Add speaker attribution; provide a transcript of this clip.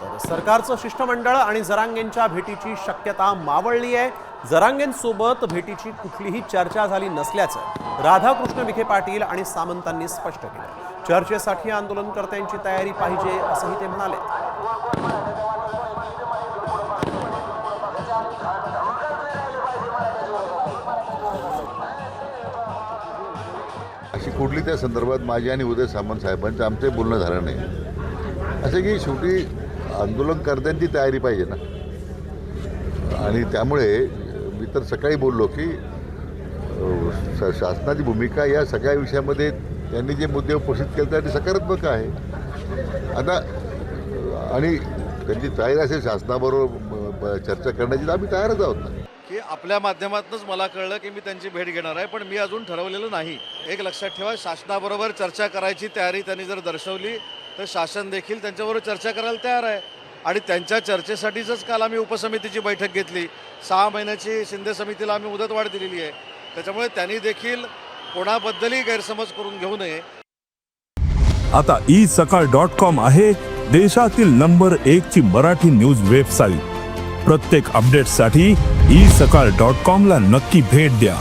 Speaker 1: तर सरकारचं शिष्टमंडळ आणि जरांगेंच्या भेटीची शक्यता मावळली आहे. जरांगेंसोबत भेटीची कुठलीही चर्चा झाली नसल्याचं राधाकृष्ण विखे पाटील आणि सामंतांनी स्पष्ट केलं. चर्चेसाठी आंदोलनकर्त्यांची तयारी पाहिजे असंही ते म्हणाले.
Speaker 2: अशी कुठली त्या संदर्भात माझी आणि उदय सामंत साहेबांचं आमचं बोलणं झालं नाही. असं की शेवटी आंदोलन करण्याची तयारी पाहिजे ना. आणि त्यामुळे मी तर सकाळी बोललो की शासनाची भूमिका या सगळ्या विषयामध्ये त्यांनी जे मुद्दे उपस्थित केले ते सकारात्मक आहे. आता आणि त्यांची तयारी असेल शासनाबरोबर ब- चर्चा करण्याची तर आम्ही तयारच आहोत ना.
Speaker 3: की आपल्या माध्यमातूनच मला कळलं की मी त्यांची भेट घेणार आहे पण मी अजून ठरवलेलं नाही. एक लक्षात ठेवा शासनाबरोबर चर्चा करायची तयारी त्यांनी जर दर्शवली तर शासन देखील त्यांच्याबरोबर चर्चा करायला तयार आहे. आणि त्यांच्या चर्चेसाठीच काल आम्ही उपसमितीची बैठक घेतली. सहा महिन्याची शिंदे समितीला आम्ही मुदतवाढ दिलेली आहे. त्याच्यामुळे त्यांनी देखील कोणाबद्दलही गैरसमज करून घेऊ नये.
Speaker 4: आता ई सकाळ डॉट कॉम आहे देशातील नंबर एक ची मराठी न्यूज वेबसाईट. प्रत्येक अपडेटसाठी ई सकाळ डॉट कॉम ला नक्की भेट द्या.